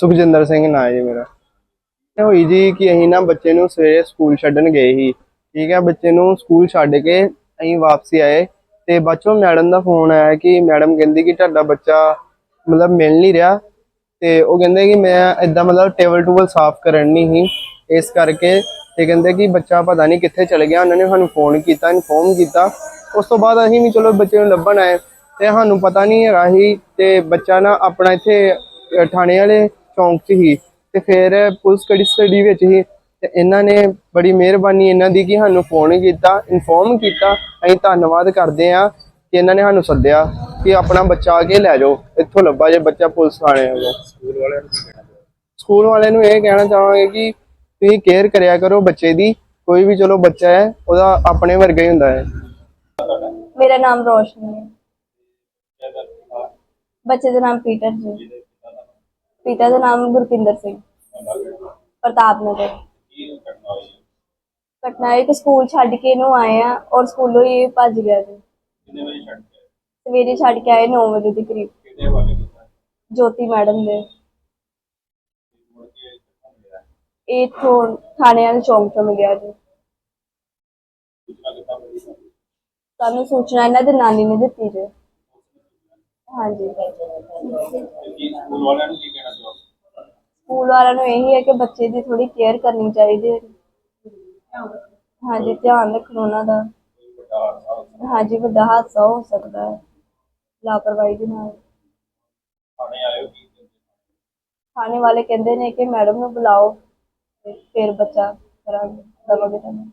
ਸੁਖਜਿੰਦਰ ਸਿੰਘ ਨਾਂ ਹੈ ਜੀ ਮੇਰਾ। ਇਹ ਹੋਈ ਜੀ ਕਿ ਅਸੀਂ ਨਾ ਬੱਚੇ ਨੂੰ ਸਵੇਰੇ ਸਕੂਲ ਛੱਡਣ ਗਏ ਸੀ। ਠੀਕ ਹੈ, ਬੱਚੇ ਨੂੰ ਸਕੂਲ ਛੱਡ ਕੇ ਅਸੀਂ ਵਾਪਸੀ ਆਏ। ਤੇ ਬੱਚੋਂ ਮੈਡਮ ਦਾ ਫੋਨ ਆਇਆ ਕਿ ਮੈਡਮ ਕਹਿੰਦੀ ਕਿ ਤੁਹਾਡਾ ਬੱਚਾ ਮਤਲਬ ਮਿਲ ਨਹੀਂ ਰਿਹਾ। ਤੇ ਉਹ ਕਹਿੰਦੇ ਕਿ ਮੈਂ ਇਦਾਂ ਮਤਲਬ ਟੇਬਲ ਟੂਬਲ ਸਾਫ਼ ਕਰਨ ਨਹੀਂ ਸੀ। ਇਸ ਕਰਕੇ ਤੇ ਕਹਿੰਦੇ ਕਿ ਬੱਚਾ ਪਤਾ ਨਹੀਂ ਕਿੱਥੇ ਚਲ ਗਿਆ। ਉਹਨਾਂ ਨੇ ਸਾਨੂੰ ਫੋਨ ਕੀਤਾ, ਇਨਫੋਰਮ ਕੀਤਾ। ਉਸ ਤੋਂ ਬਾਅਦ ਅਸੀਂ ਵੀ ਚਲੋ ਬੱਚੇ ਨੂੰ ਲੱਭਣ ਆਏ। ਤੇ ਸਾਨੂੰ ਪਤਾ ਨਹੀਂ ਹੈਗਾ ਸੀ ਤੇ ਬੱਚਾ ਨਾ ਆਪਣਾ ਇੱਥੇ ਥਾਣੇ ਵਾਲੇ ਚੌਂਕ 'ਚ ਹੀ ਤੇ ਫਿਰ ਪੁਲਿਸ ਕੜੀ ਸਟੱਡੀ ਵਿੱਚ ਹੀ ਤੇ ਇਹਨਾਂ ਨੇ ਬੜੀ ਮਿਹਰਬਾਨੀ ਇਹਨਾਂ ਦੀ ਕਿ ਸਾਨੂੰ ਫੋਨ ਕੀਤਾ ਇਨਫੋਰਮ ਕੀਤਾ। ਅਸੀਂ ਧੰਨਵਾਦ ਕਰਦੇ ਆ ਕਿ ਇਹਨਾਂ ਨੇ ਸਾਨੂੰ ਸੱਦਿਆ ਕਿ ਆਪਣਾ ਬੱਚਾ ਆ ਕੇ ਲੈ ਜਾਓ ਇੱਥੋਂ ਲੱਭਾ ਜੇ ਬੱਚਾ ਪੁਲਿਸ ਥਾਣੇ ਵੱਲੋਂ ਸਕੂਲ ਵਾਲਿਆਂ ਨੂੰ? ਸਕੂਲ ਵਾਲਿਆਂ ਨੂੰ ਇਹ ਕਹਿਣਾ ਚਾਹਾਂਗੇ ਕਿ ਤੁਸੀਂ ਕੇਅਰ ਕਰਿਆ ਕਰੋ ਬੱਚੇ ਦੀ ਕੋਈ ਵੀ ਚਲੋ ਬੱਚਾ ਹੈ ਉਹਦਾ ਆਪਣੇ ਵਰਗਾ ਹੀ ਹੁੰਦਾ ਹੈ। ਮੇਰਾ ਨਾਮ ਰੋਸ਼ਨੀ ਹੈ। ਬੱਚੇ ਦਾ ਨਾਮ ਪੀਟਰ ਜੀ। ਪਿਤਾ ਦਾ ਨਾਮ ਗੁਰਪਿੰਦਰ ਸਿੰਘ। ਪ੍ਰਤਾਪ ਨਗਰ। ਘਟਨਾ ਇਹ ਕਿ ਸਕੂਲ ਛੱਡ ਕੇ ਇਹਨੂੰ ਆਏ ਆ ਔਰ ਸਕੂਲੋਂ ਹੀ ਇਹ ਭੱਜ ਗਿਆ ਜੀ। ਕਿੰਨੇ ਵਜੇ ਛੱਡ ਕੇ ਆਏ? ਸਵੇਰੇ ਛੱਡ ਕੇ ਆਏ 9 ਵਜੇ ਦੇ ਕਰੀਬ। ਕਿਹਦੇ ਹਵਾਲੇ ਕੀਤਾ ਜੋਤੀ ਮੈਡਮ ਦੇ। ਮੁੜ ਕੇ ਕਿੱਥੋਂ ਮਿਲਿਆ? ਇਹ ਇੱਥੋਂ ਥਾਣੇ ਵਾਲੇ ਚੌਂਕ ਤੋਂ ਮਿਲਿਆ ਜੀ। ਸੂਚਨਾ ਕਿੱਥੋਂ ਮਿਲੀ ਸਾਨੂੰ ਸੂਚਨਾ ਇਹਨਾਂ ਦੇ ਨਾਨੀ ਨੇ ਦਿੱਤੀ ਜੀ। ਹਾਂਜੀ। ਤੇ ਕੀ ਸਕੂਲ ਵਾਲਿਆਂ ਨੂੰ ਕੀ ਕਹਿਣਾ? ਚਾਹੋਗੇ ਸਕੂਲ ਵਾਲਿਆਂ ਨੂੰ ਇਹੀ ਹੈ ਕਿ ਬੱਚੇ ਦੀ ਥੋੜੀ ਕੇਅਰ ਕਰਨੀ ਚਾਹੀਦੀ ਹੈ। ਹਾਂਜੀ, ਧਿਆਨ ਰੱਖਣਾ ਉਹਨਾਂ ਦਾ। ਹਾਂਜੀ, ਵੱਡਾ ਹਾਦਸਾ ਹੋ ਸਕਦਾ ਹੈ। ਲਾਪਰਵਾਹੀ ਦੇ ਨਾਲ। ਥਾਣੇ ਆਇਓ ਕੀ ਥਾਣੇ ਵਾਲੇ ਕਹਿੰਦੇ ਨੇ ਕਿ ਮੈਡਮ ਨੂੰ ਬੁਲਾਓ ਤੇ ਫਿਰ ਬੱਚਾ ਕਰਾਂਗੇ, ਦਵਾਂਗੇ ਤੁਹਾਨੂੰ।